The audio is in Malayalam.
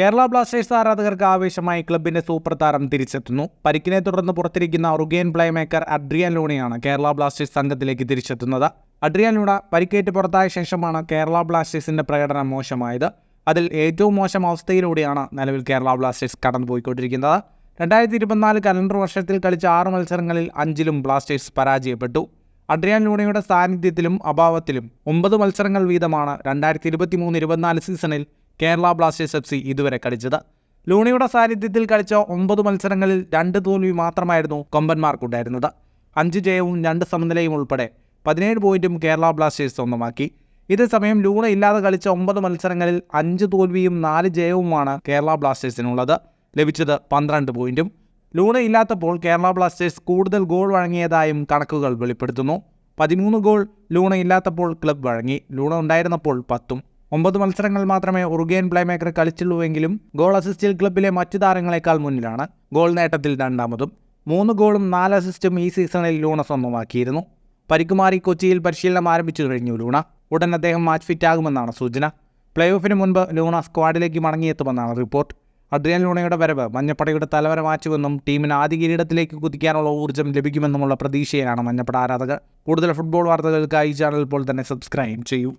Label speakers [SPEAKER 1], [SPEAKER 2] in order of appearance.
[SPEAKER 1] കേരള ബ്ലാസ്റ്റേഴ്സ് ആരാധകർക്ക് ആവേശമായി ക്ലബിന്റെ സൂപ്പർ താരം തിരിച്ചെത്തുന്നു. പരിക്കിനെ തുടർന്ന് പുറത്തിരിക്കുന്ന ഉറുഗേൻ പ്ലേമേക്കർ അഡ്രിയൻ ലൂണിയാണ് കേരള ബ്ലാസ്റ്റേഴ്സ് സംഘത്തിലേക്ക് തിരിച്ചെത്തുന്നത്. അഡ്രിയൻ ലൂണ പരിക്കേറ്റ് പുറത്തായ ശേഷമാണ് കേരള ബ്ലാസ്റ്റേഴ്സിന്റെ പ്രകടനം മോശമായത്. അതിൽ ഏറ്റവും മോശം അവസ്ഥയിലൂടെയാണ് നിലവിൽ കേരള ബ്ലാസ്റ്റേഴ്സ് കടന്നുപോയിക്കൊണ്ടിരിക്കുന്നത്. രണ്ടായിരത്തി ഇരുപത്തിനാല് കലണ്ടർ വർഷത്തിൽ കളിച്ച ആറ് മത്സരങ്ങളിൽ അഞ്ചിലും ബ്ലാസ്റ്റേഴ്സ് പരാജയപ്പെട്ടു. അഡ്രിയാൻ ലൂണയുടെ സാന്നിധ്യത്തിലും അഭാവത്തിലും ഒമ്പത് മത്സരങ്ങൾ വീതമാണ് രണ്ടായിരത്തി ഇരുപത്തി മൂന്ന് ഇരുപത്തിനാല് സീസണിൽ കേരള ബ്ലാസ്റ്റേഴ്സ് എഫ് സി ഇതുവരെ കളിച്ചത്. ലൂണിയുടെ സാന്നിധ്യത്തിൽ കളിച്ച ഒമ്പത് മത്സരങ്ങളിൽ രണ്ട് തോൽവി മാത്രമായിരുന്നു കൊമ്പന്മാർക്കുണ്ടായിരുന്നത്. അഞ്ച് ജയവും രണ്ട് സമനിലയും ഉൾപ്പെടെ പതിനേഴ് പോയിന്റും കേരള ബ്ലാസ്റ്റേഴ്സ് സ്വന്തമാക്കി. ഇതേസമയം ലൂണ ഇല്ലാതെ കളിച്ച ഒമ്പത് മത്സരങ്ങളിൽ അഞ്ച് തോൽവിയും നാല് ജയവുമാണ് കേരള ബ്ലാസ്റ്റേഴ്സിനുള്ളത്. ലഭിച്ചത് പന്ത്രണ്ട് പോയിന്റും. ലൂണ ഇല്ലാത്തപ്പോൾ കേരള ബ്ലാസ്റ്റേഴ്സ് കൂടുതൽ ഗോൾ വഴങ്ങിയതായും കണക്കുകൾ വെളിപ്പെടുത്തുന്നു. പതിമൂന്ന് ഗോൾ ലൂണ ഇല്ലാത്തപ്പോൾ ക്ലബ് വഴങ്ങി. ലൂണ ഉണ്ടായിരുന്നപ്പോൾ പത്തും. ഒമ്പത് മത്സരങ്ങൾ മാത്രമേ ഉറുഗേൻ പ്ലേമേക്കർ കളിച്ചുള്ളൂവെങ്കിലും ഗോൾ അസിസ്റ്റിൽ ക്ലബിലെ മറ്റു താരങ്ങളെക്കാൾ മുന്നിലാണ്. ഗോൾ നേട്ടത്തിൽ രണ്ടാമതും മൂന്ന് ഗോളും നാല് അസിസ്റ്റും ഈ സീസണിൽ ലൂണ സ്വന്തമാക്കിയിരുന്നു. പരിക്കുമാറി കൊച്ചിയിൽ പരിശീലനം ആരംഭിച്ചു കഴിഞ്ഞു ലൂണ. ഉടൻ അദ്ദേഹം മാച്ച് ഫിറ്റ് ആകുമെന്നാണ് സൂചന. പ്ലേ ഓഫിന് മുൻപ് ലൂണ സ്ക്വാഡിലേക്ക് മടങ്ങിയെത്തുമെന്നാണ് റിപ്പോർട്ട് അഡ്രിയൻ ലൂണയുടെ വരവ് മഞ്ഞപ്പടയുടെ തലവര മാറ്റുമെന്നും ടീമിന് ആദ്യ കിരീടത്തിലേക്ക് കുതിക്കാനുള്ള ഊർജം ലഭിക്കുമെന്നുമുള്ള പ്രതീക്ഷയാണ് മഞ്ഞപ്പട ആരാധകർ. കൂടുതൽ ഫുട്ബോൾ വാർത്തകൾക്കായി ചാനൽ ഇപ്പോൾ തന്നെ സബ്സ്ക്രൈബ് ചെയ്യൂ.